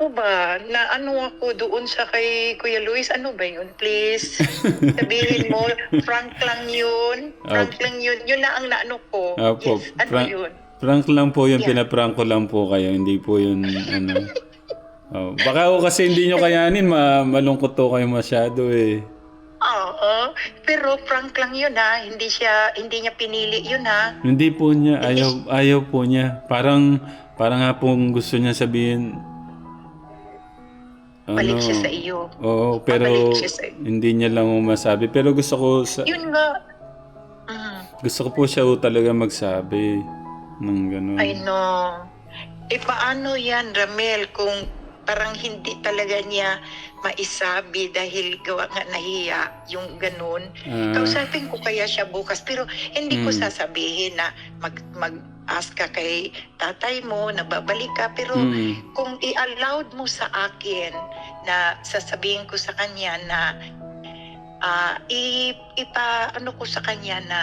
ako ba, na ano ako doon sa kay Kuya Luis, ano ba yun? Please, sabihin mo, frank lang yun. Frank Opo. lang yun. Yun na ang naano ko. Opo, Yes, ano frank- yun? Prank lang po yun, Yeah. pinaprank ko lang po kayo, hindi po yun, ano. Oh, baka o kasi hindi nyo kayanin, ma malungkot to kayo masyado eh. Oo. Pero frank lang yun ha. Hindi siya, hindi niya pinili yun ha. Hindi po niya, ayaw, ayaw po niya. Parang, parang nga pong gusto niya sabihin, Balik siya sa iyo. Oo, pero Pabalik siya sa- hindi niya lang masabi. Pero gusto ko, sa, Yun nga. Mm, gusto ko po siya ho talaga magsabi ng gano'n. I know. E paano yan, Ramel, kung parang hindi talaga niya maisabi dahil gawa nga nahiya yung ganun. Ah, Kausapin ko kaya siya bukas pero hindi ko Mm. sasabihin na mag, mag-ask ka kay tatay mo na babalik ka. Pero mm, kung i-allowed mo sa akin na sasabihin ko sa kanya na ah i, ipa ano ko sa kanya na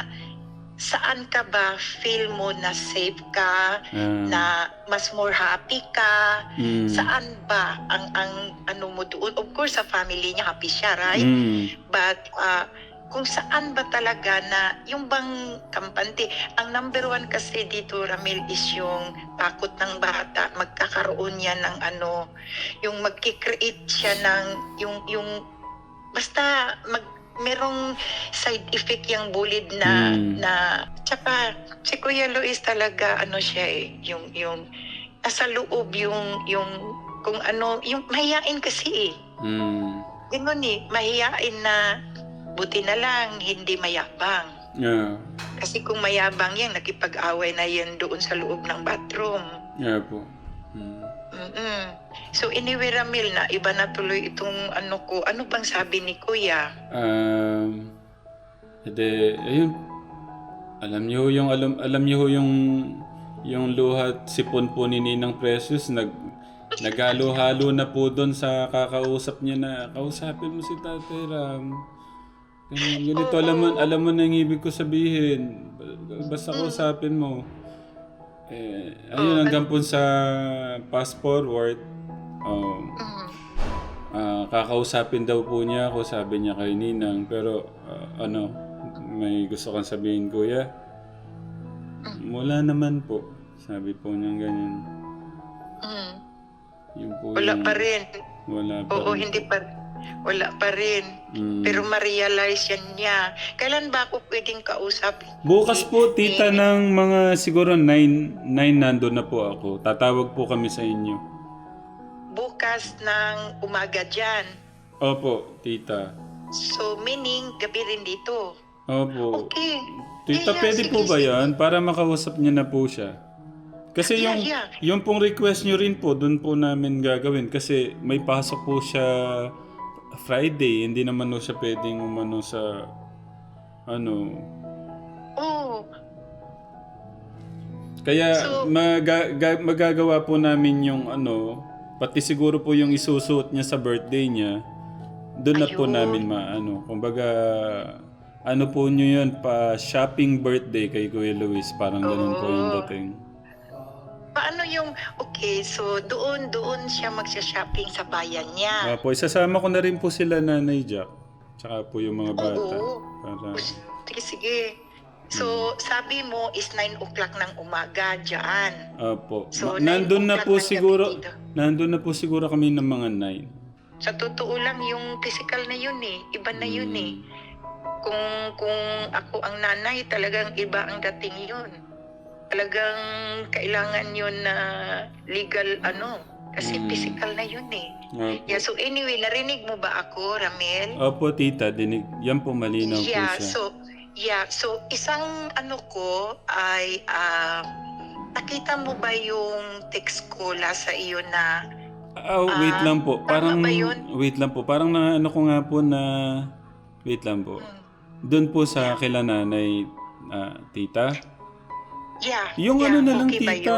saan ka ba feel mo na safe ka ah, na mas more happy ka? Mm, saan ba ang ang ano mo doon? Of course sa family niya happy siya right? Mm, but ah, kung saan ba talaga na yung bang kampante ang number one kasi dito Ramil is yung takot ng bata. Magkakaroon niya ng ano yung magki-create siya ng yung yung basta mag merong side effect yung bullied na Mm. na tsaka si Kuya Luis talaga ano siya eh yung yung nasa loob yung yung kung ano yung mahiyain kasi eh. Mm, Ganun eh, mahiyain na buti na lang, hindi mayabang. yeah, Kasi kung mayabang yan, nakipag-away na yan doon sa loob ng bathroom. yeah po. Mm. mm So anyway, Ramil, na iba na tuloy itong ano ko. Ano bang sabi ni Kuya? Um, ede, ayun. Alam niyo yung alam alam niyo yung yung luhat sipon po ni Ninang Precious nag nagalo-halo na po doon sa kakausap niya na kausapin mo si Tatay Ram. Ganyan, ganito alam mo alam mo na yung ibig ko sabihin. Basta kausapin mo. Eh, ayun hanggang po sa fast forward. Um, Mm. Ah, kakausapin daw po niya ako, sabi niya kay Ninang. Pero ah, ano, may gusto kang sabihin, kuya? Wala naman po. Sabi po niya ganyan. Mm. Yun po Wala yung- pa rin. Wala pa Oo, rin. hindi pa. Wala pa rin. Mm. Pero ma-realize yan niya. Kailan ba ako pwedeng kausapin? Bukas po, tita, ng mga siguro 9, 9 nando na po ako. Tatawag po kami sa inyo. Bukas ng umaga dyan. Opo, tita. So meaning, gabi rin dito. Opo. Okay. Tita, Yeah, pwede sige, po ba yan? Para makausap niya na po siya. Kasi Yeah, yung, yeah. yung pong request nyo rin po, doon po namin gagawin. Kasi may pasok po siya Friday. Hindi naman po siya pwedeng umano sa, ano. Oh, Kaya So- maga, ga- magagawa po namin yung ano, pati siguro po yung isusuot niya sa birthday niya. Doon na po namin maano. Kumbaga, ano po nyo yun, pa shopping birthday kay Kuya Luis. Parang ganun po yung Oo. dating. Paano yung, okay, so doon, doon siya magsha-shopping sa bayan niya. Ah, po, isasama ko na rin po sila Nanay Jack. Tsaka po yung mga bata. Oo. Para, Sige, sige. So, sabi mo is 9 o'clock ng umaga dyan. Apo. So, Ma- nandun na po siguro, dito. nandun na po siguro kami ng mga 9. Sa totoo lang, yung physical na yun eh. Iba na yun Hmm. eh. Kung, kung ako ang nanay, talagang iba ang dating yun. Talagang kailangan yun na legal ano. Kasi Hmm. physical na yun eh. Apo. Yeah, so anyway, narinig mo ba ako, Ramel? Opo, tita. Dinig, yan po malinaw yeah, po siya. so yeah, so isang ano ko ay ah, nakita mo ba yung text ko la sa iyo na Ah, wait Ah, lang po. Parang, wait lang po. Parang na, ano ko nga po na, wait lang po. hmm, Doon po sa kila nanay, ah, tita. Yeah, Yung yeah, ano na lang okay tita,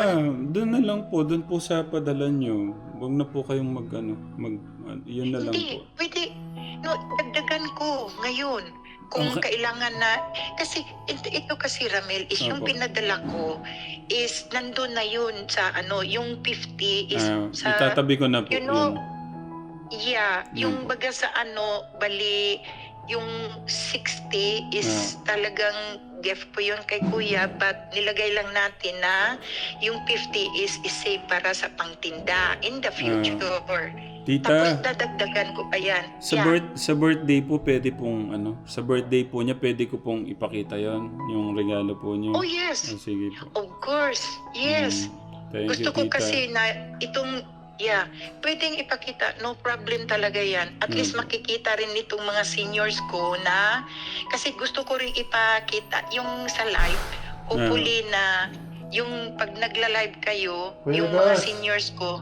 doon na lang po, doon po sa padala nyo. Huwag na po kayong mag ano, mag, ah, yun na lang po. Pwede. No, dagdagan ko ngayon. kung Okay. kailangan na kasi ito, ito kasi Ramel is yung pinadala ko is nandun na yun sa ano yung 50 is Ah, sa itatabi ko na po you know, yun. yeah yung Mm. baga sa ano bali yung 60 is Ah. talagang gift po yun kay kuya but nilagay lang natin na yung 50 is isave para sa pangtinda in the future tapos Tita, dadagdagan ko pa yan sa, Yeah. birth, sa birthday po, pwede pong, ano, sa birthday po niya, pwede ko pong ipakita yon yung regalo po niyo. oh yes Ah, sige po. Of course, yes. Mm, Thank Gusto you, ko tita. kasi na itong, yeah, pwedeng ipakita, no problem talaga yan. At Mm. least makikita rin nitong mga seniors ko na, kasi gusto ko rin ipakita yung sa live, hopefully na yung pag nagla-live kayo, Kuya yung mga Gus. seniors ko,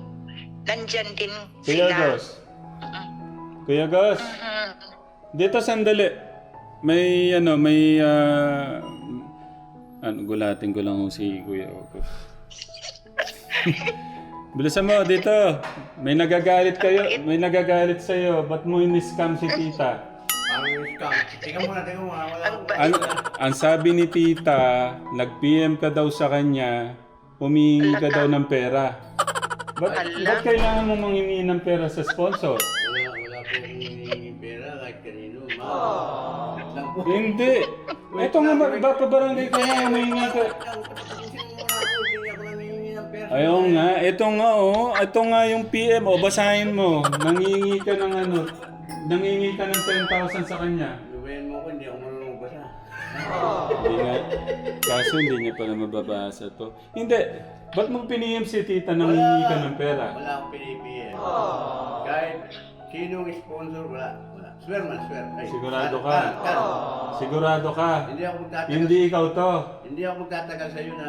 nandyan din Kuya sila. Gus. Kuya Gus. Mhm. Dito sandali. May ano, may ah, ano, gulatin ko lang si Kuya Gus. Bilisan mo dito. May nagagalit kayo, may nagagalit sa iyo. Ba't mo ini-scam si tita? Tingnan mo na, tingnan mo. ah, Wala Ang Ang, sabi ni tita, nag-PM ka daw sa kanya, humingi ka daw ng pera. Ba't, ba't kailangan mo manghingi ng pera sa sponsor? Wala, wala po akong hinihingi pera kahit kanino. Ma. Wait lang po. Hindi. Ito nga, ba, ba pabarangay ka nga, humingi ka. Ayaw nga, ito nga oh, ito nga yung PM, o basahin mo. Nangingi ka ng ano, nangingi ka ng 10,000 sa kanya. Lubayan mo ko, hindi ako marunong magbasa. Hindi nga, kaso hindi niya pala mababasa to. Hindi, ba't mo pinihim si tita nangingi ka ng pera? Wala akong pinipiyan. Kahit sinong sponsor, wala. Wala. Swear man, swear. Ay, Sigurado ka? kan, kan. Sigurado ka? Hindi ako magtatagal. Hindi ikaw to. Hindi ako magtatagal sa'yo na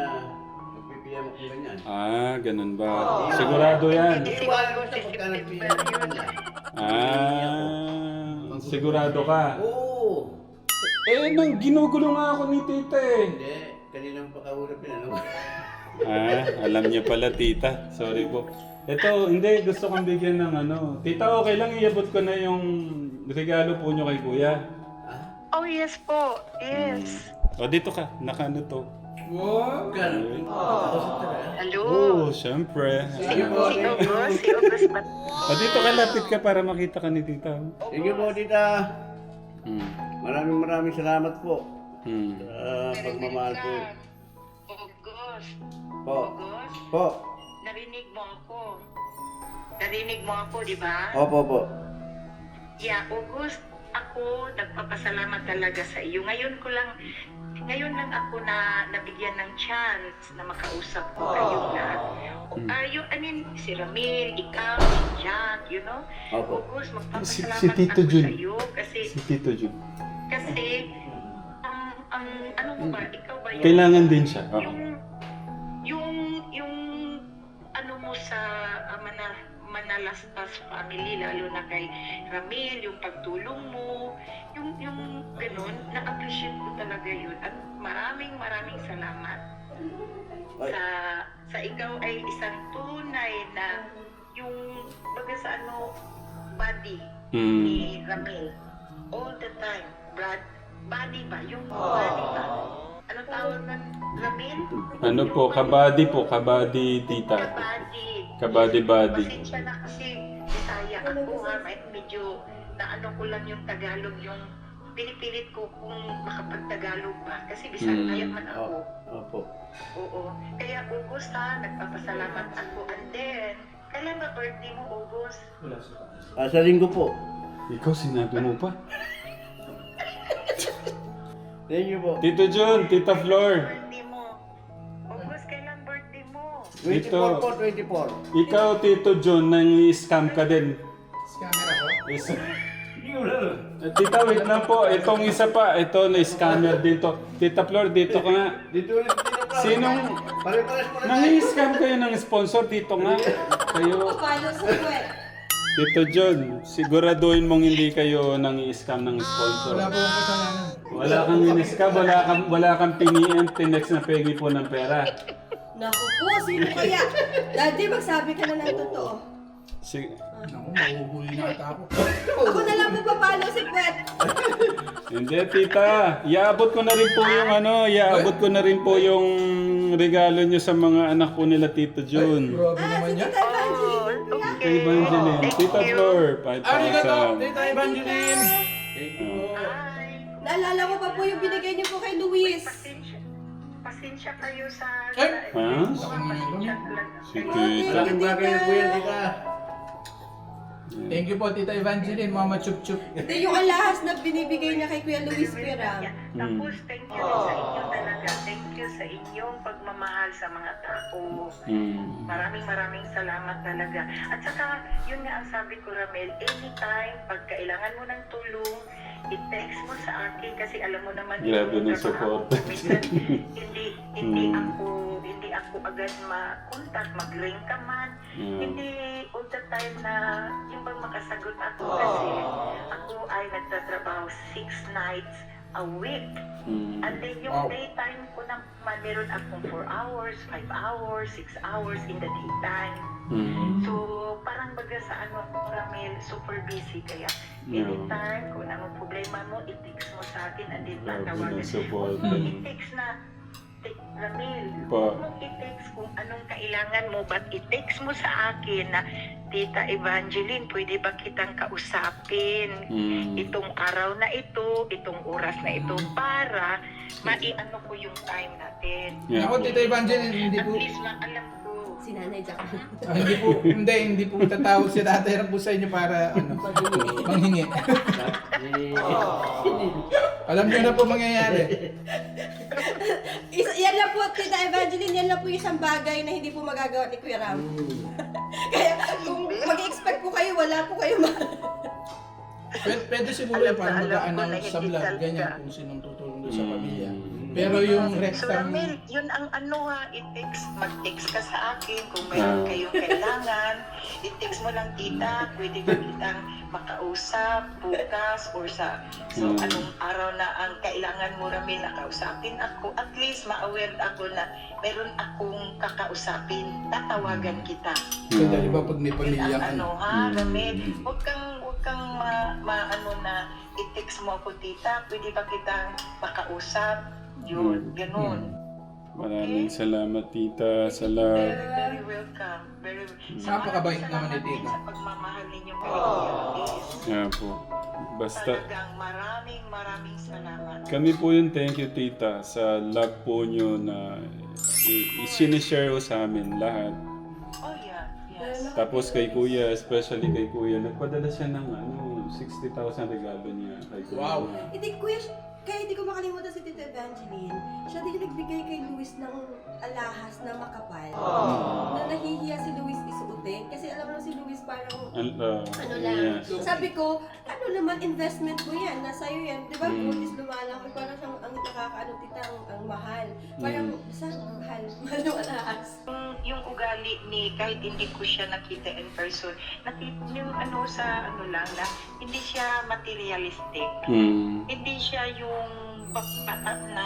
magpipiyam ako ganyan. Ah, ganun ba? Sigurado yan. Hindi ko alam sa pagka ako ganyan. Ah, sigurado ka. Oo. Eh, nang ginugulo nga ako ni tita eh. Hindi. Kaninang pakaurap yun, ano? Ah, alam niya pala tita. Sorry po. Ito, hindi. Gusto kong bigyan ng ano. Tita, okay lang iabot ko na yung regalo po niyo kay kuya. Ah? Oh yes po, yes. O, dito ka. Nakano to. Wow! Talaga. Hello. Oh, syempre. Sige po. Si August, si August ba? O, dito ka lapit ka para makita ka ni tita. Sige po, tita. Hmm. Maraming maraming salamat po. Hmm. sa pagmamahal po. August, Po. August, Po. narinig mo ako. Narinig mo ako, di ba? Opo po. Yeah, August, ako nagpapasalamat talaga sa iyo. Ngayon ko lang, ngayon lang ako na nabigyan ng chance na makausap ko kayo na. Hmm. Are you, I mean, si Ramil, ikaw, si Jack, you know? Opo. August, Si- magpapasalamat si Tito ako Jun. sa iyo kasi, Si Tito Jun. kasi, ang, ang, ano mo ba, ikaw ba yun? Kailangan din siya. Oo. yung Manalastas family lalo na kay Ramil yung pagtulong mo yung yung ganun na-appreciate ko talaga yun at maraming maraming salamat sa sa ikaw ay isang tunay na yung baga sa ano body Hmm. ni Ramil all the time Brad body ba yung body ba ano tawag ng Ramil Ano po, kabady po, kabady tita. Kabady. Kabady-bady. Pasensya na kasi Bisaya ako ha. May medyo naano ko lang yung Tagalog yung pinipilit ko kung makapag-Tagalog ba. Kasi Bisaya Hmm. man ako. Opo. Oo. Kaya August ha, nagpapasalamat ako. And then, kailan ba birthday mo August? Ah, sa linggo po. Ikaw sinabi mo pa. Thank you po. Tito Jun, Tita Flor. Birthday mo. August, kailan birthday mo? 24 Dito. po, 24. Ikaw, Tito Jun, nang scam ka din. Isa. Tita, wait lang po. Itong isa pa. Ito, na-scammer dito. Tita Flor, dito ka nga. Dito ulit. Sinong- na. Nang-scam kayo ng sponsor dito nga. Kayo, sa web. Tito John, siguraduhin mong hindi kayo nang i-scam ng sponsor. Wala po akong kasalanan. Wala kang in-scam, wala kang, wala kang piniin, tinex na pegi po ng pera. Naku po, sino kaya? Daddy, magsabi ka na ng totoo. Si, Naku, mahuhuli na ata ako. Ako na lang po papalo si Pwet. hindi, tita. Iaabot ko na rin po yung ano, iaabot ko na rin po yung regalo nyo sa mga anak po nila Tito Jun. Grabe Ah, naman si yan. Tita Evangeline. Oh, Kay okay. Evangeline. Thank Tita you. Flor, Arigato, 5,000. Tita Evangeline. Thank you. Ay, Naalala ko pa po yung binigay niyo po kay Luis. pasensya, pasensya kayo sa... Eh? Ha? Pasensya talaga. Si Tita. Tita. Malaking bagay na po yan, tita. Thank you po, Tita Evangeline, Mama Chup Chup. Ito yung alahas na binibigay niya kay Kuya Luis Pera. Tapos, thank you rin sa inyo talaga. Thank you sa inyong pagmamahal sa mga tao. Mm. Maraming maraming salamat talaga. At saka, yun nga ang sabi ko, Ramel, anytime, pag kailangan mo ng tulong, i-text mo sa akin kasi alam mo naman Grabe yung ng trabaho support. ko. Minsan, hindi, hindi Hmm. ako, ako agad ma-contact, mag-ring ka man. Mm. Hindi all the time na yung bang makasagot ako kasi ako ay nagtatrabaho six nights a week. Mm. And then yung Wow. daytime ko naman, meron akong 4 hours, 5 hours, 6 hours in the daytime. Mm. So, parang baga sa ano, Ramil, super busy. Kaya, Yeah. anytime, kung anong problema mo, i-text mo sa akin and then tatawagan. Huwag mo i-text na, "Te- Ramil, Pa. huwag mo i-text kung anong kailangan mo, but i-text mo sa akin na, Tita Evangeline, pwede ba kitang kausapin? Mm. itong araw na ito, itong oras na ito para maiano ko yung time natin. Yeah. Ako, Tita Evangeline, hindi At po, least maalam ko. Si Nanay Jack. ah, hindi po, hindi, hindi po tatawag si tatay po sa inyo para, ano, manghingi. Alam niyo na po mangyayari. Isa, lang po, Tita Evangeline, yan lang po yung isang bagay na hindi po magagawa ni Kuya Ram. Kaya kung mag-expect po kayo, wala po kayo ma... Pwede, pwede siguro Alam yung parang na alam ko na hinihital ganyan kung sinong tutulong doon sa Mm. pamilya. Pero yung So, rectam, Ramil, yun ang ano ha, i-text, mag-text ka sa akin kung mayroon Ah. kayong kailangan. I-text mo lang, tita, pwede ba kitang makausap bukas or sa so Mm. anong araw na ang kailangan mo Ramil na kausapin ako. At least ma-aware ako na meron akong kakausapin, tatawagan kita. so dahil ba pag may Yun pamilya ka, ano ha, Mm. Ramil. Huwag kang, huwag kang ma, ma- ano na, i-text mo ako, tita, pwede ba kitang makausap? Yun, Mm. ganun. Maraming salamat, tita, sa love. Very, very welcome. Very, Napakabait naman ni Tita. Sa pagmamahal ninyo kay Kuya Yeah po. Basta, Talagang maraming, maraming salamat. kami po yung thank you, tita, sa love po nyo na i-sinishare ko sa amin lahat. Oh yeah, yes. Tapos kay kuya, especially kay kuya, nagpadala siya ng ano, 60,000 regalo niya kay kuya. Wow. Hindi, Kuya, kaya hindi ko makalimutan si Tita Evangeline. Siya din nagbigay kay Luis ng alahas na makapal. Na nahihiya si Luis isuotin. Kasi alam mo si Luis parang An- ah, ano lang. yes. Sabi ko, ano naman investment mo yan? Nasa iyo yan. Di ba? Mm. Gold is lumalaki. Parang siyang ang nakakaano tita, ang, ang mahal. Parang, saan mahal? Mahal ng alahas. Yung, yung ugali ni, kahit hindi ko siya nakita in person, nakita yung ano sa ano lang na, hindi siya materialistic. Mm. hindi siya yung bata na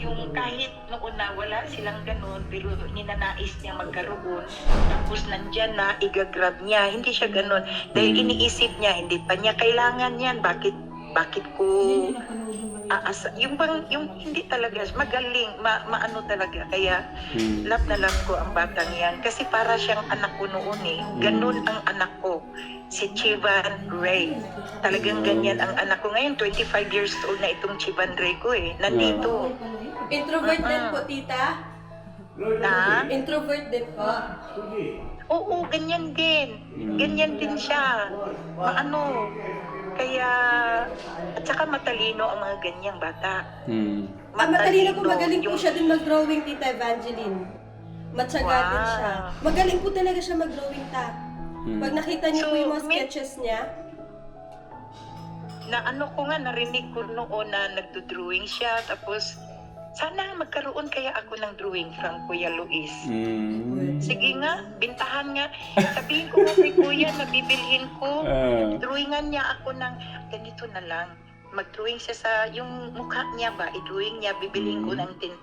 yung kahit noon na wala silang ganun pero ninanais niya magkaroon tapos nandyan na igagrab niya. Hindi siya ganun. Dahil Mm. iniisip niya hindi pa niya kailangan yan. Bakit bakit ko aasa yung bang yung hindi talaga magaling ma, maano talaga. Kaya Mm. love na love ko ang batang yan. Kasi para siyang anak ko noon eh. Ganun ang anak ko. Si Chivan Ray. Talagang ganyan ang anak ko. Ngayon 25 years old na itong Chivan Ray ko eh. Nandito. Introvert din Ah. po, tita. na? Introvert din po. Oo ganyan din ganyan din siya maano kaya at saka matalino ang mga ganyang bata Mm. Ah, matalino po, magaling po Yung- siya din mag-drawing, Tita Evangeline. Matsaga din Wow. siya. Magaling po talaga siya mag-drawing, ta. Mm. Pag nakita niyo So, po yung mga may- sketches niya, na ano ko nga narinig ko noon na nagdo-drawing siya tapos sana magkaroon kaya ako ng drawing from Kuya Luis. Mm. Sige nga, bintahan nga. Sabihin ko nga kay Kuya na bibilhin ko. Ah. Drawingan niya ako ng ganito na lang. Mag-drawing siya sa yung mukha niya ba, i-drawing niya, bibilhin ko ng 10,000.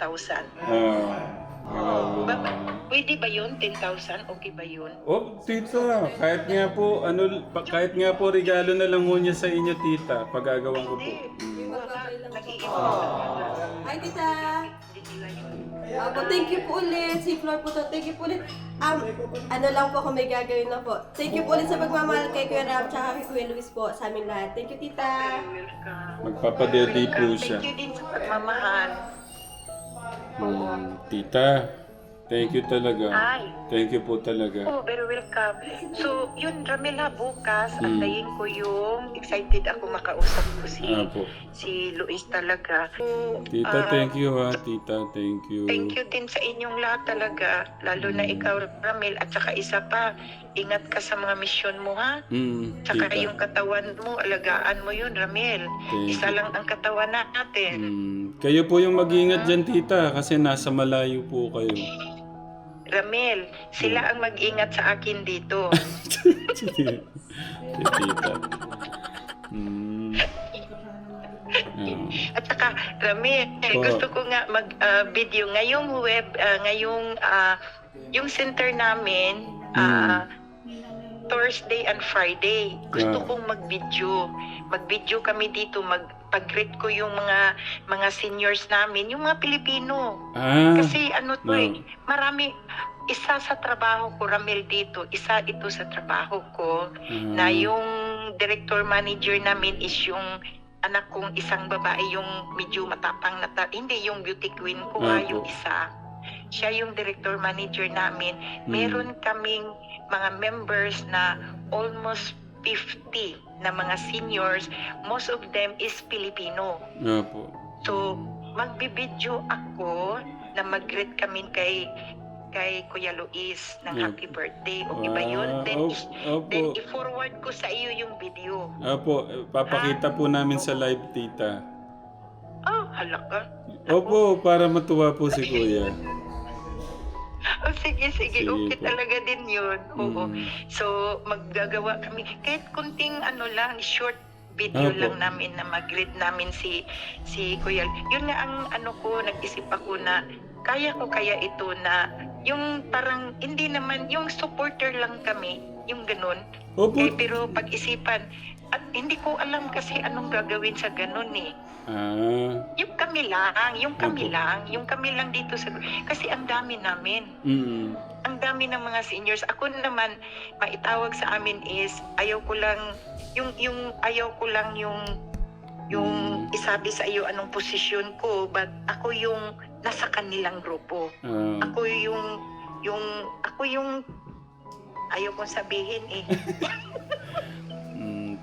Ah. Grabe Ba- naman. Pwede ba yun? 10,000? Okay ba yun? Oh, tita, kahit nga po, ano, kahit nga po regalo na lang ho niya sa inyo, tita, pagagawan ko po. Hindi. Nag-iipon Hi, tita! Yun. Apo, thank you po ulit. Si Flor po to. Thank you po ulit. Um, ano lang po kung may gagawin na po. Thank you po ulit sa pagmamahal kay Kuya Ram tsaka kay Kuya Luis po sa amin lahat. Thank you, tita. Welcome. Magpapadede po siya. Thank you din sa pagmamahal. Mm, tita, thank you talaga. Ay. Thank you po talaga. Oh, very welcome. So, yun, Ramela, bukas, Hmm. antayin ko yung excited ako makausap ko si Apo. si Luis talaga. So, Tita, ah, thank you ha. Tita, thank you. Thank you din sa inyong lahat talaga. Lalo na ikaw, Ramel, at saka isa pa, ingat ka sa mga misyon mo, ha? Mm, Tsaka tita. yung katawan mo, alagaan mo yun, Ramel. Thank Isa you. lang ang katawan natin. Mm, kayo po yung mag-ingat dyan, tita, kasi nasa malayo po kayo. Ramel, sila ang mag-ingat sa akin dito. tita. Mm. Ah. At saka, Ramel, Po. gusto ko nga mag-video. ngayong web, ah, ngayong, ah, yung center namin, ah, Thursday and Friday. Gusto Ah. kong mag-video. Mag-video kami dito, mag pag-greet ko yung mga mga seniors namin, yung mga Pilipino. ah, Kasi ano to no. eh, marami isa sa trabaho ko, Ramel dito, isa ito sa trabaho ko na ah, yung director manager namin is yung anak kong isang babae yung medyo matapang na ta- hindi yung beauty queen ko ha, Opo. yung isa siya yung director manager namin mm, meron kaming mga members na almost 50 na mga seniors most of them is Filipino Opo. so magbibideo ako na mag-greet kami kay kay Kuya Luis ng Opo. happy birthday okay ba yun Ah, then op- Then i-forward ko sa iyo yung video. Opo, eh, papakita po namin sa live, tita. Ah, halaka. Opo, para matuwa po si kuya. Oh, sige, sige. Sige okay po. talaga din yun. Oo. Mm. So, maggagawa kami. Kahit kunting ano lang, short video Opo. lang namin na mag-read namin si si Kuya. Yun nga ang ano ko, nag-isip ako na kaya ko kaya ito na yung parang hindi naman yung supporter lang kami, yung ganun. Opo. Eh, pero pag-isipan at hindi ko alam kasi anong gagawin sa ganun eh. Ah, Yung kami lang, yung kami Opo. lang, yung kami lang dito sa kasi ang dami namin. mm, Ang dami ng mga seniors. Ako naman maitawag sa amin is ayaw ko lang yung yung ayaw ko lang yung yung Mm. isabi sa iyo anong posisyon ko, but ako yung nasa kanilang grupo. ah, Ako yung yung ako yung ayaw kong sabihin eh.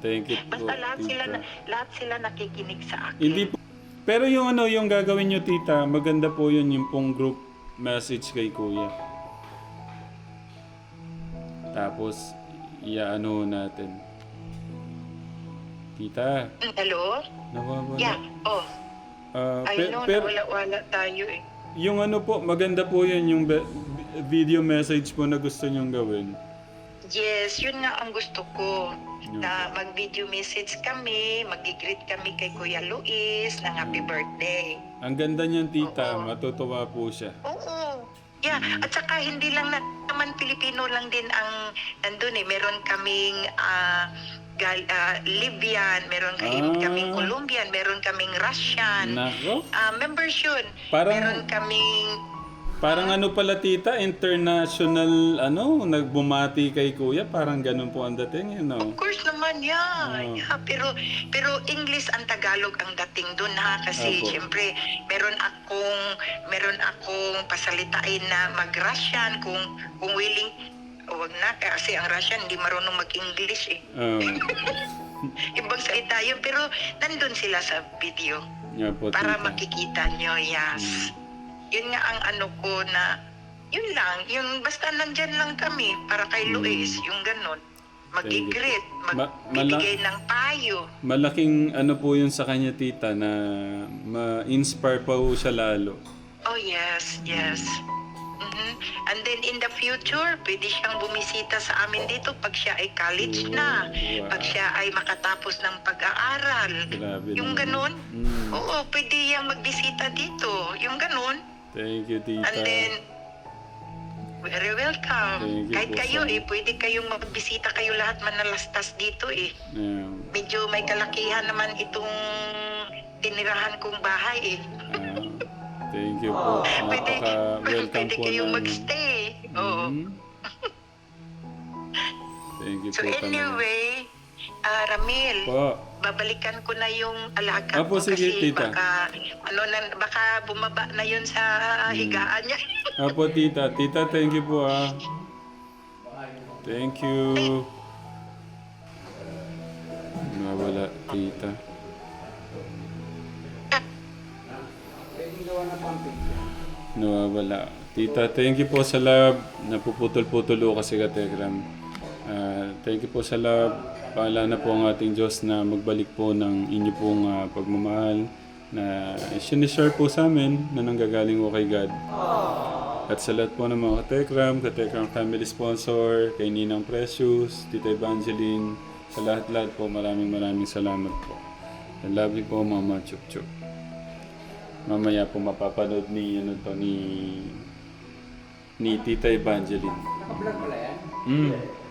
thank you po, Basta lahat sila na, lahat sila nakikinig sa akin. Hindi po. Pero yung ano, yung gagawin nyo, tita, maganda po yun, yung pong group message kay kuya. Tapos, iaano natin. Tita, Hello? nawawala. Yeah. Oh, Ah, I pe- know pero, na wala-wala tayo eh. yung ano po, maganda po yun, yung video message po na gusto nyong gawin. Yes, yun nga ang gusto ko. Na mag-video message kami, mag-greet kami kay Kuya Luis ng happy Mm. birthday. Ang ganda niyan, tita. Oo. Matutuwa po siya. Oo. Yeah, Mm. at saka hindi lang na, naman Pilipino lang din ang nandun eh. Meron kaming ah, gal, ah, Libyan, meron kay, Ah. kaming Colombian, meron kaming Russian. Nako. Ah, members yun. Parang- meron kaming Parang ano pala tita, international ano, nagbumati kay kuya, parang ganun po ang dating, you know. Of course naman, yeah. Oo. yeah. Pero pero English ang Tagalog ang dating doon ha kasi Apo. syempre meron akong meron akong pasalitain na mag-Russian kung kung willing wag na kasi ang Russian hindi marunong mag-English eh. Ah, Ibang salita yun pero nandun sila sa video nga po, para tita. makikita nyo, yes. Yun nga ang ano ko na yun lang, yung basta nandyan lang kami para kay Mm. Luis, yung ganun. Mag-greet, Ma- magbibigay ng payo. Malaking ano po yun sa kanya tita na ma-inspire pa po siya lalo. Oh yes, yes. Mhm. And then in the future, pwede siyang bumisita sa amin dito pag siya ay college na. Wow. Pag siya ay makatapos ng pag-aaral. Grabe Yung naman. ganun? Mm. Oo, pwede yang magbisita dito. Yung ganun. Thank you, tita. And then, Very welcome. Thank you Kahit po, kayo sir. eh, pwede kayong magbisita kayo lahat manalastas dito eh. Yeah. Medyo may kalakihan naman itong tinirahan kong bahay eh. Ah, thank you po. Pwede, Napaka-welcome pwede po kayong namin. magstay. Oo. Mhm. Thank you So po talaga. anyway, ah Ramil, Po. babalikan ko na yung alaga Apo, ko sige, kasi tita. baka ano na baka bumaba na yun sa Hmm. higaan niya. Apo, tita. Tita, thank you po ah. Thank you. Nawala, tita. Nawawala. Tita, thank you po sa love. Napuputol-putol ko kasi ka Tegram. Ah, thank you po sa love. Paala na po ang ating Diyos na magbalik po ng inyo pong ah, pagmamahal na sinishare po sa amin na nanggagaling ko kay God. At sa lahat po ng mga katekram, katekram family sponsor, kay Ninang Precious, Tita Evangeline, sa lahat-lahat po maraming maraming salamat po. I love you po Mama Chup Chup. Mamaya po mapapanood ni ano to ni ni Tita Evangeline. Naka-vlog pala yan? Mm.